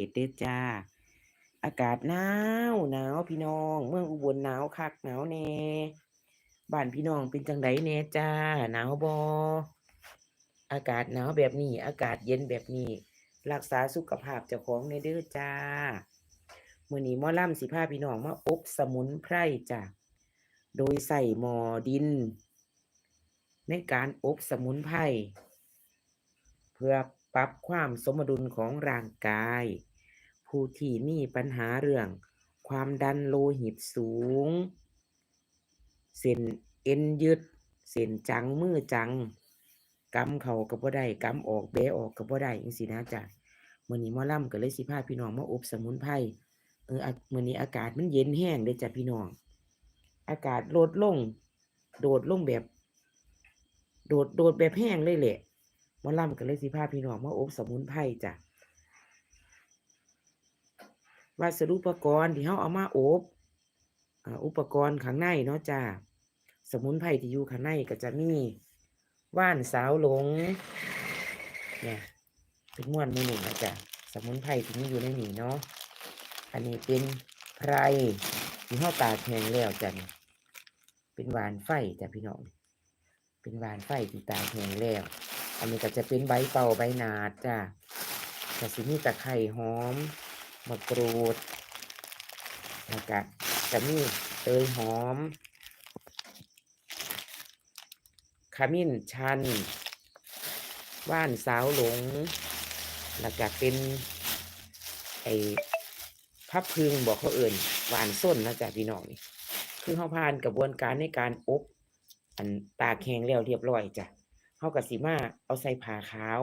เอเด้จ้า อากาศหนาวหนาวพี่น้อง เมืองอุบลหนาวคักหนาวแน่บ้านพี่น้องเป็นจังไดแน่จ้า หนาวบ่อากาศหนาวแบบนี้ อากาศเย็นแบบนี้ รักษาสุขภาพเจ้าของในเด้อจ้ามื้อนี้มอล่ำสิพาพี่น้องมาอบสมุนไพรจ้ะโดยใส่หมอดิน ในการอบสมุนไพรเพื่อปรับความสมดุลของร่างกาย ผู้ที่มีปัญหาเรื่อง ความดันโลหิตสูง เส้นเอ็นยึด เส้นจังมือจังกำเข้าก็บ่ได้กำออกแบออกก็บ่ได้จังซี่นะจ้ะมื้อนี้หมอล่ำก็เลยสิพาพี่น้องมาอบสมุนไพรเอออะมื้อนี้อากาศมันเย็นแห้งเด้จ้ะพี่น้อง อากาศลดลง โดดลงแบบ โดดโดดแบบแห้งเลยแหละหมอล่ำก็เลยสิพาพี่น้องมาอบสมุนไพรจ้ะ วัสดุอุปกรณ์ที่เราเอามาอบอุปกรณ์ข้างในเนาะจ้าสมุนไพรที่อยู่ข้างในก็จะมีว่านสาวหลงเนี่ยเป็นม้วนมือหนึ่งนะจ๊ะสมุนไพรที่มีอยู่ในนี้เนาะอันนี้เป็นไพรที่เราตาแห้งแล้วจ้ะเป็นหวานไฟจ้ะพี่น้องเป็นหวานไฟที่ตาแห้งแล้ว อันนี้ก็จะเป็นใบเป่าใบนาดจ้ะก็สิมีตะไคร่หอม มะกรูดแล้วก็จะมีเตยหอม ขมิ้นชัน ว่านสาวหลง แล้วก็เป็น ไอ้พับพึงบอกเขาเอื่นหวานส้นนะจ๊ะพี่น้องนี่คือเขาผ่านกระบวนการในการอบ อันตาแห้งแล้วเรียบร้อยจ้ะเขากะสิมาเอาใส่ผ้าขาว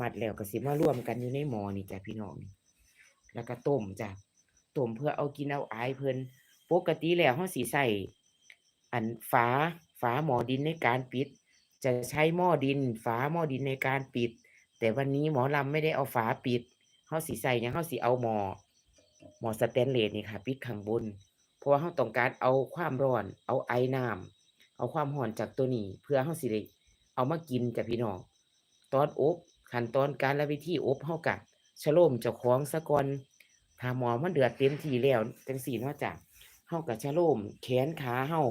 มัดแล้วกะสิมาร่วมกันอยู่ในหมอนี่จ้ะพี่น้องนี่ แล้วก็ต้มจ้ะต้มเพื่อเอากินเอาอายเพิ่นปกติแล้วเฮาสิใส่อันฝาฝาหม้อดินในการปิด จะใช้หม้อดิน ฝาหม้อดินในการปิด แต่วันนี้หมอลำไม่ได้เอาฝาปิดเฮาสิใส่หยังเฮาสิเอาหม้อหม้อสแตนเลสนี่ค่ะ ปิดข้างบน เพราะว่าเฮาต้องการเอาความร้อน เอาไอน้ำเอาความร้อนจากตัวนี้ เพื่อเฮาสิได้เอามากินจ้ะพี่น้องตอนอบขั้นตอนการและวิธีอบเฮากะ ชโลมเจ้าของซะกอนถ้าหมอมันเดือดเต็มที่แล้วจังสี่เนาจ้ะเฮากับชโลมแขนขาเฮา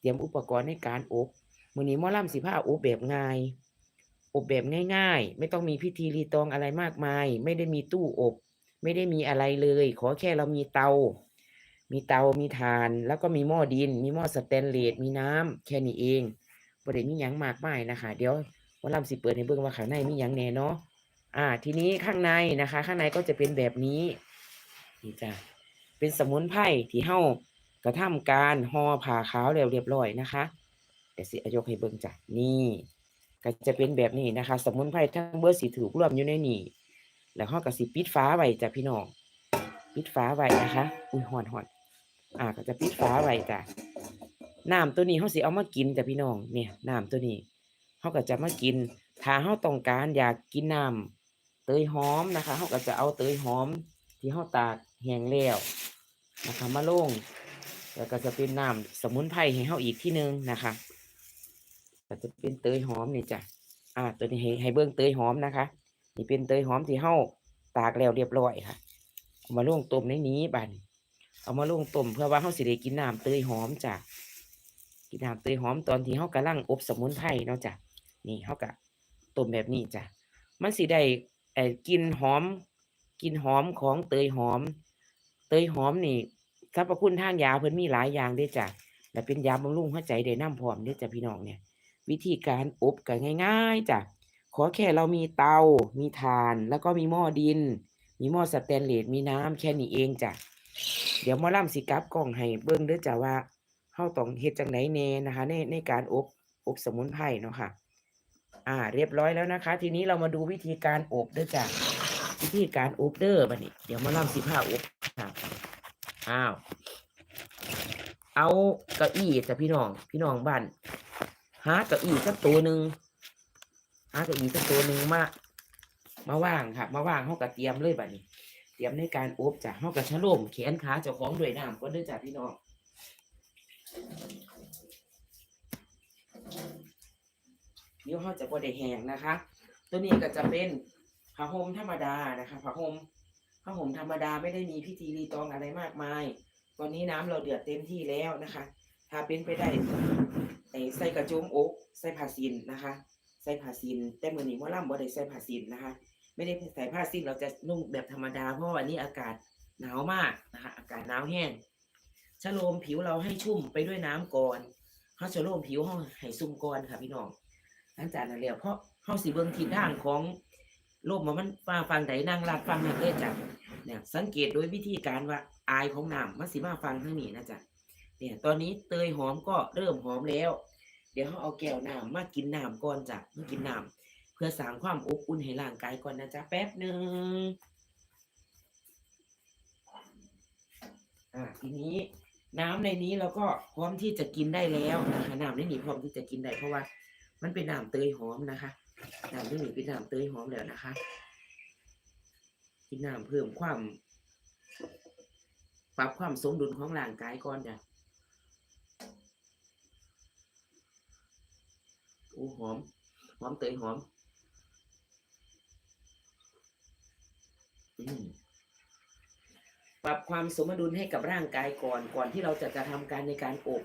เตรียมอุปกรณ์ในการอบมื้อนี้หมอลำสิพาอบแบบง่าย อบแบบง่าย ๆ ไม่ต้องมีพิธีรีตองอะไรมากมาย ไม่ได้มีตู้อบ ไม่ได้มีอะไรเลย ขอแค่เรามีเตา มีเตามีถ่าน แล้วก็มีหม้อดิน มีหม้อสแตนเลสมีน้ำแค่นี้เองบ่ได้มีหยังมากมายนะคะ เดี๋ยวหมอลำสิเปิดให้เบิ่งว่าข้างในมีหยังแน่เนาะ อ่า ทีนี้ข้างในนะคะ ข้างในก็จะเป็นแบบนี้นี่จ้ะเป็นสมุนไพรที่เฮากระทำการห่อผ่าขาวแล้วเรียบร้อยนะคะเดี๋ยวสิอายกให้เบิ่งจ้ะนี่ก็จะเป็นแบบนี้นะคะ สมุนไพรทั้งเบอร์สีถูกรวมอยู่ในนี่แล้วเฮาก็สิปิดฝาไว้จ้ะพี่น้องปิดฝาไว้นะคะอุ้ยหอนหอนอ่า ก็จะปิดฝาไว้จ้ะน้ำตัวนี้เฮาสิเอามากินจ้ะพี่น้องเนี่ยน้ำตัวนี้เฮาก็จะมากินถ้าเฮาต้องการอยากกินน้ำ เตยหอมนะคะเฮาก็จะเอาเตยหอมที่เฮาตากแห้งแล้วนะคะมาลงแล้วก็จะเป็นน้ำสมุนไพรให้เฮาอีกที่นึงนะคะก็จะเป็นเตยหอมนี่จ้ะอ่าตัวนี้ให้ให้เบิ่งเตยหอมนะคะ นี่เป็นเตยหอมที่เฮาตากแล้วเรียบร้อยค่ะเอามาลงต้มในนี้บัดนี้เอามาลงต้มเพื่อว่าเฮาสิได้กินน้ำเตยหอมจ้ะกินน้ำเตยหอมตอนที่เฮากำลังอบสมุนไพรเนาะจ้ะนี่เขากะต้มแบบนี้จ้ะมันสิได้ ไอ้กลินหอมกลินหอมของเตยหอม เตยหอมนี่สรรพคุณทางยาเพิ่นมีหลายอย่างเด้จ้ะและเป็นยาบำรุงหัวใจได้น้ำพร้อมเด้จ้ะพี่น้องเนี่ย วิธีการอบก็ง่ายๆจ้ะขอแค่เรามีเตา มีถ่าน แล้วก็มีหม้อดิน มีหม้อสแตนเลสมีน้ำแค่นี้เองจ้ะเดี๋ยวมอล่ำสิกับกล้องให้เบิ่งเด้อจ้ะว่าเฮาต้องเฮ็ดจังไดแน่นะคะ ในในการอบอบสมุนไพรเนาะค่ะ อ่า เรียบร้อยแล้วนะคะ ทีนี้เรามาดูวิธีการอบเด้อจ้ะวิธีการอบเด้อบัดนี้เดี๋ยวมาลำสิผ้าอบครับอ้าวเอาเก้าอี้จ้ะพี่น้องพี่น้องบ้านหาเก้าอี้สักตัวหนึ่งหาเก้าอี้สักตัวหนึ่งมามาว่างค่ะ มาว่างเฮาก็เตรียมเลยบัดนี้ เตรียมในการอบจ้ะเฮาก็ชะโลมแขนขาเจ้าของด้วยน้ำก็เด้อจ้ะพี่น้อง เดี๋ยวเขาจะบ่ได้แห้งนะคะ ตัวนี้ก็จะเป็นผ้าห่มธรรมดานะคะผ้าห่มผ้าห่มธรรมดาไม่ได้มีพิธีรีตองอะไรมากมาย ตอนนี้น้ำเราเดือดเต็มที่แล้วนะคะ ถ้าเป็นไปได้ใส่กระโจมอกใส่ผ้าสินนะคะ ใส่ผ้าสิน แต่เมื้อนี้หมอลำบ่ได้ใส่ผ้าสินนะคะ ไม่ได้ใส่ผ้าสิ้นเราจะนุ่งแบบธรรมดาเพราะวันนี้อากาศหนาวมากนะคะ อากาศหนาวแห้งชะโลมผิวเราให้ชุ่มไปด้วยน้ำก่อนเขาชะโลมผิวห้องให้ซุ่มก่อนค่ะพี่น้อง หลังจากนั้นแล้วเพราะเขาสิเบิ่งทิศทางของลมว่ามันฟ้าฟังใดนั่งลาดฟังนั่นเลยจ้ะเนี่ยสังเกตโดยวิธีการว่าอายของน้ำมันสิมาฟังทางนี้นะจ๊ะเนี่ยตอนนี้เตยหอมก็เริ่มหอมแล้ว เดี๋ยวเขาเอาแก้วน้ำมากินน้ำก่อนจ้ะมากินน้ำเพื่อสร้างความอบอุ่นให้ร่างกายก่อนนะจ๊ะแป๊บหนึ่งอ่าทีนี้น้ำในนี้เราก็พร้อมที่จะกินได้แล้วนะคะน้ำในนี้พร้อมที่จะกินได้เพราะว่า มันเป็นน้ำเตยหอมนะคะน้ำในนี้เป็นน้ำเตยหอมแล้วนะคะกินน้ำเพิ่มความปรับความสมดุลของร่างกายก่อนจ้ะโอ้หอม หอมเตยหอม ปรับความสมดุลให้กับร่างกายก่อน ก่อนที่เราจะกระทำการในการอบ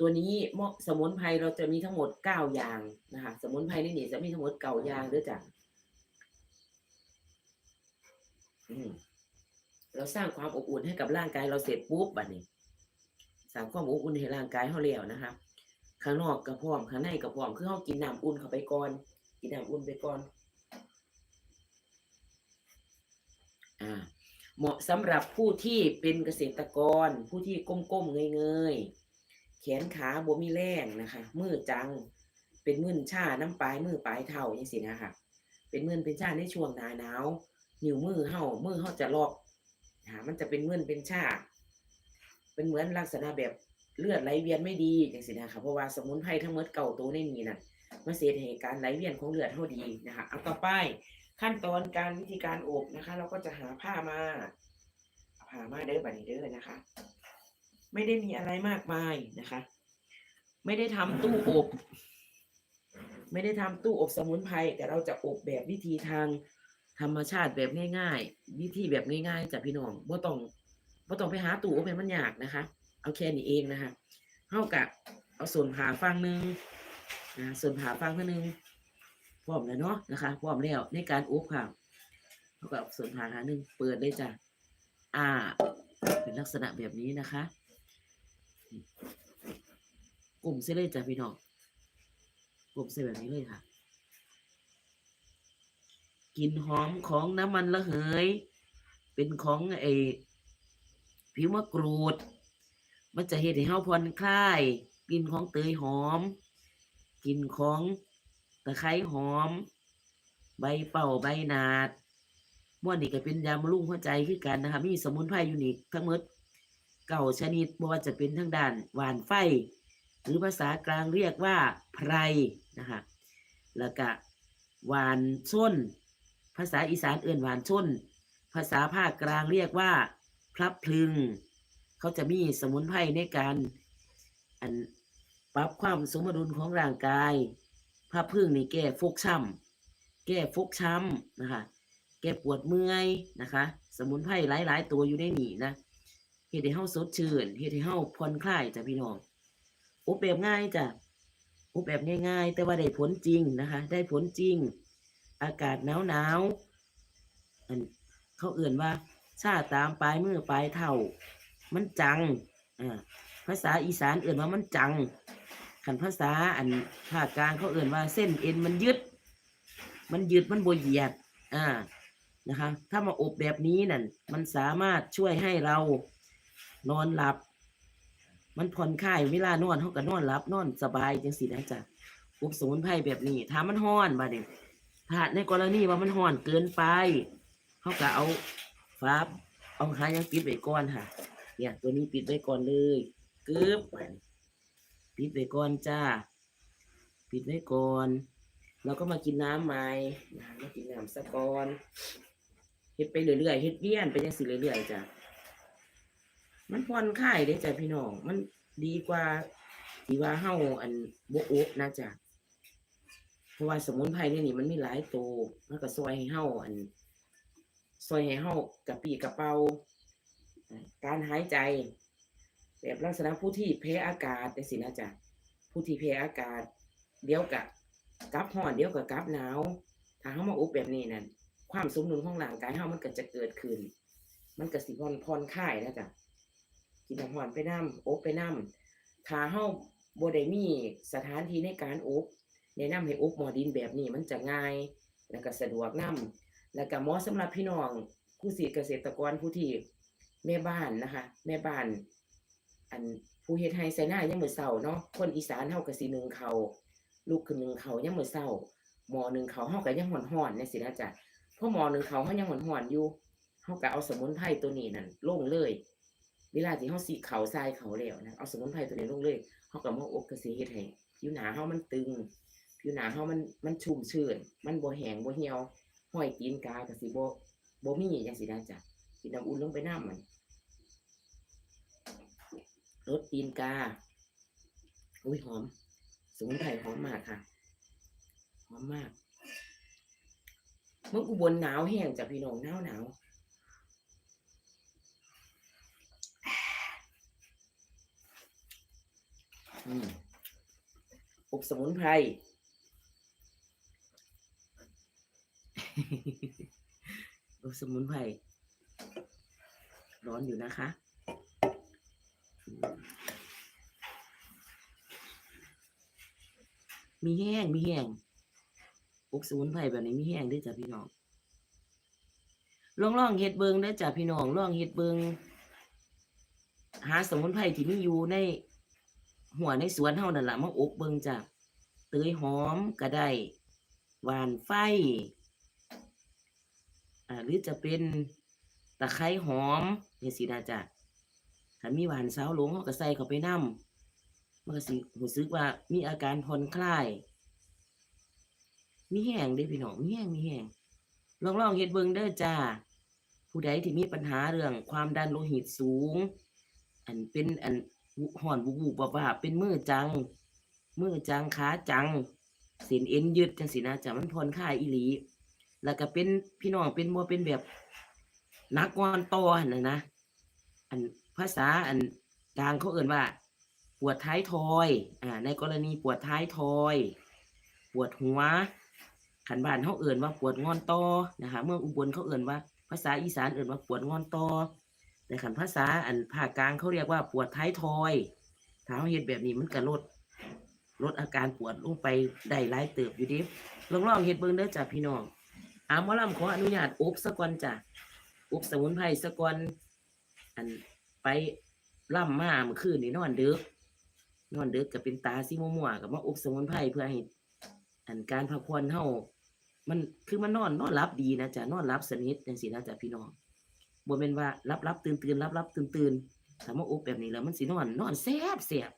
ตัวนี้เหมาะสมุนไพรเราจะมีทั้งหมดเก้าอย่างนะคะสมุนไพรนี่นี่จะมีทั้งหมดเก้าอย่างด้วยจ้ะเราสร้างความอบอุ่นให้กับร่างกายเราเสร็จปุ๊บบัดนี้สร้างความอบอุ่นให้ร่างกายเขาแล้วนะคะข้างนอกกระพร้อมข้างในกระพร้อมคือเขากินน้ำอุ่นเข้าไปก่อนกินน้ำอุ่นไปก่อน อ่า เหมาะสำหรับผู้ที่เป็นเกษตรกร ผู้ที่ก้มๆเงยๆ แขนขาบ่มีแรงนะคะมือจัง เป็นมึนชาน้ำปลายมือปลายเท่าอย่างสินะคะเป็นมึนเป็นชาในช่วงหนาหนาวนิ้วมือเห่ามือเห่าจะลอกนะคะมันจะเป็นมึนเป็นชาเป็นเหมือนลักษณะแบบเลือดไหลเวียนไม่ดีอย่างสินะคะเพราะว่าสมุนไพรทั้งหมดเก่าตัวในนี้น่ะมันเสียให้การไหลเวียนของเลือดเท่าดีนะคะเอาต่อไปขั้นตอนการวิธีการอบนะคะ เราก็จะหาผ้ามาผ้ามาเด้อบัดนี้เด้อนะคะ ไม่ได้มีอะไรมากมายนะคะ ไม่ได้ทำตู้อบ ไม่ได้ทำตู้อบสมุนไพรแต่เราจะอบแบบวิธีทางธรรมชาติแบบง่ายๆ วิธีแบบง่ายๆจากพี่น้องบ่ต้องบ่ต้องไปหาตู้อบให้มันยากนะคะ เอาแค่นี้เองนะคะเท่ากับเอาส่วนผ่าฟังหนึ่งนะส่วนผ่าฟังหนึ่งพร้อมแล้วเนาะนะคะพร้อมแล้วในการอบค่ะเท่ากับส่วนฐาหาหนึ่งเปิดเลยจ้ะอ่า เป็นลักษณะแบบนี้นะคะ กลุ่มเส้นเลยจ้ะพี่น้องกลุ่มเส้นแบบนี้เลยค่ะกลิ่นหอมของน้ำมันระเหย เป็นของไอ้ผิวมะกรูด มันจะเฮ็ดให้เฮาผ่อนคลายกลิ่นของเตยหอมกลิ่นของตะไคร้หอม ใบเป่าใบนาดม่วนนี่ก็เป็นยาบำรุงหัวใจคือกันนะคะมีสมุนไพรอยู่นี่ทั้งหมด เก่าชนิดบ่ว่าจะเป็นทางด้านหวานไฟ หรือภาษากลางเรียกว่าไพรนะคะแล้วก็หวานส้น ภาษาอีสานเอื่นหวานส้น ภาษาภาคกลางเรียกว่าพลับพลึง เขาจะมีสมุนไพรในการอันปรับความสมดุลของร่างกายผ้าพึ่งนี่แก้ฟกช้ำแก้ฟกช้ำนะคะ แก้ปวดเมื่อยนะคะ สมุนไพรหลาย ๆ ตัวอยู่ในนี่นะ เฮ็ดให้เฮาสดชื่นเฮ็ดให้เฮาผ่อนคลายจ้ะพี่น้องอบแบบง่ายจ้ะอบแบบง่าย ๆ แต่ว่าได้ผลจริงนะคะ ได้ผลจริง อากาศหนาวหนาวอันเขาเอื่นว่าชาตามปลายมือปลายเท่า มันจังอ่าภาษาอีสานเอื่นว่ามันจังขันภาษาอันภาคกลางเขาเอื่นว่าเส้นเอ็นมันยึด มันยึดมันบวเหยียดอ่านะคะ ถ้ามาอบแบบนี้นั่นมันสามารถช่วยให้เรา นอนหลับ มันผ่อนคลายเวลานอนเขาก็นอนหลับ นอนสบายจังสินะจ๊ะอบสมุนไพรแบบนี้ถ้ามันห้อนบาดเนี่ยถ้าในกรณีว่ามันห้อนเกินไปเขาก็เอาฟ้าเอาหายังปิดไว้ก่อนค่ะ เนี่ย ตัวนี้ปิดไว้ก่อนเลยกึ๊บปิดไว้ก่อนจ้า ปิดไว้ก่อนเราก็มากินน้ำใหม่นะมากินน้ำสะกอนเฮ็ดไปเรื่อยๆเฮ็ดเวียนไปจังสิเรื่อยๆจ้ะ มันผ่อนคลายเด้จ้ะพี่น้อง มันดีกว่าที่ว่าเฮาอันโบ่อบนะจ้ะเพราะว่าสมุนไพรเนี่ยนี่มันมีหลายตัวมันก็ช่วยให้เฮาอันซอยให้เฮากระปีกระเป๋าอ่าการหายใจ แบบลักษณะผู้ที่แพ้อากาศจังซี่นะจ๊ะผู้ที่แพ้อากาศ เดี๋ยวก็กลับร้อนเดี๋ยวก็กลับหนาวถ้าเฮามาอบแบบนี้นั่นความสมดุลของร่างกายเฮามันก็จะเกิดขึ้น มันก็สิผ่อนผ่อนคลายนะจ๊ะ กินน้ำร้อนไปนํอบไปนํถ้าเฮาบ่ได้มีสถานที่ในการอบแนะนำให้อบหมอดินแบบนี้มันจะง่าย แล้วก็สะดวกนํแล้วก็เหมาะสำหรับพี่น้องผู้สิเกษตรกรผู้ที่แม่บ้านนะคะ แม่บ้าน อันผู้เฮ็ดไร่ไสนายามมื้อเช้าเนาะคนอีสานเฮาก็สินึ่งข้าลุกขึ้นนึ่งข้าวยามมื้อเช้าหมอหนึ่งข้าวเฮาก็ยังร้อนๆจังซี่นะจ๊ะเพราะหมอหนึ่งข้าวเฮายังร้อนๆอยู่เฮาก็เอาสมุนไพรตัวนี้นั่นลงเลย เวลาที่เฮาสิข้าทรายเขาแล้วนะเอาสมุนไพรตัวนี้ลงเลยเฮาก็มาอบก็สิเฮ็ดให้ผิวหน้าเฮามันตึงผิวหน้าเฮามันมันชุ่มชื้นมันบ่แห้งบ่เหี่ยวห้อยตีนกาก็สิบ่บ่มีจังซี่นะจ๊ะกินน้ำอุ่นลงไปน้ำมันรสตีนกาอุ้ยหอมสมุนไพรหอมมากค่ะหอมมากเมื่ออุบลหนาวแห้งจากพี่น้องหนาวหนาว อบสมุนไพร อบสมุนไพร ร้อนอยู่นะคะ มีแห้ง มีแห้งอบสมุนไพรแบบนี้มีแห้งด้วยจ้ะพี่น้องลองลองเฮ็ดเบิงได้จ้ะพี่น้องลองเฮ็ดเบิงหาสมุนไพรที่มีอยู่ใน หัวในสวนเฮานั่นละมาอบเบิงจ้ะเตยหอมก็ได้หวานไฟอ่าหรือจะเป็นตะไคร้หอมนี่สินะจ้ะถ้ามีหวานเสาหลงเฮาก็ใส่เข้าไปนำมันก็สิรู้สึกว่ามีอาการผ่อนคลาย มีแห้งเด้พี่น้องมีแห้งมีแห้งลองลองเฮ็ดเบิ่งเด้อจ้าผู้ใดที่มีปัญหาเรื่องความดันโลหิตสูง อันเป็นอัน ห่อนบุบๆว่าเป็นมือจัง มือจังขาจังส้นเอ็นยึดจังซี่นะจ้ะมันผ่อนคลายอีหลี แล้วก็เป็นพี่น้องเป็นบ่เป็นแบบนักงอนต่อหั่นนะนะอันภาษาอันกลางเขาเอิ้นว่า ปวดท้ายทอย อ่า ในกรณีปวดท้ายทอย ปวดหัวขันบานเขาเอิ่นว่าปวดงอนตอนะคะ เมื่ออุบลเขาเอิ่นว่า ภาษาอีสานเอิ่นว่าปวดงอนตอ แต่ขันภาษาอันภาคกลางเขาเรียกว่าปวดท้ายทอยถาเขาเฮ็ดแบบนี้มันก็ลดลดอาการปวดลงไปได้หลายเติบอยู่ดิลองลองเฮ็ดเบิ่งเด้อจ้ะพี่น้องอามอลำขออนุญาตอบสะกอนจ้ะอบสมุนไพรสะกอนอันไปล่ำมาเมื่อคืนนี่นอนดึกนอนดึกก็เป็นตาซิมัวๆกับมาอบสมุนไพรเพื่อให้อันการพักผ่อนเฮามันคือมันนอนนอนหลับดีนะจ๊ะนอนหลับสนิทจังซี่นะจ๊ะพี่น้อง บ่แม่นว่ารับรับตื่นตื่นรับรับตื่นตื่นถ้ามาอบแบบนี้แล้วมันสินอนนอนแซบแซบ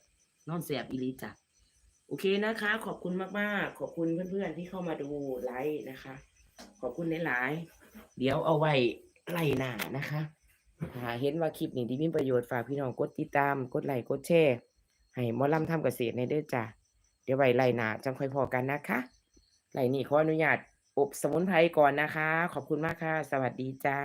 นอนแซบอีลีจ้ะโอเคนะคะ ขอบคุณมากๆ ขอบคุณเพื่อนๆที่เข้ามาดูไลฟ์นะคะ ขอบคุณหลายๆเดี๋ยวเอาไว้ไล่หน้านะคะถ้าเห็นว่าคลิปนี้ที่มีประโยชน์ฝากพี่น้องกดติดตามกดไลค์กดแชร์ให้มอลำทำเกษตรในเด้อจ้ะเดี๋ยวไว้ไล่หนาจังค่อยพอกันนะคะไล่นี่ขออนุญาตอบสมุนไพรก่อนนะคะ ขอบคุณมากค่ะ สวัสดีจ้า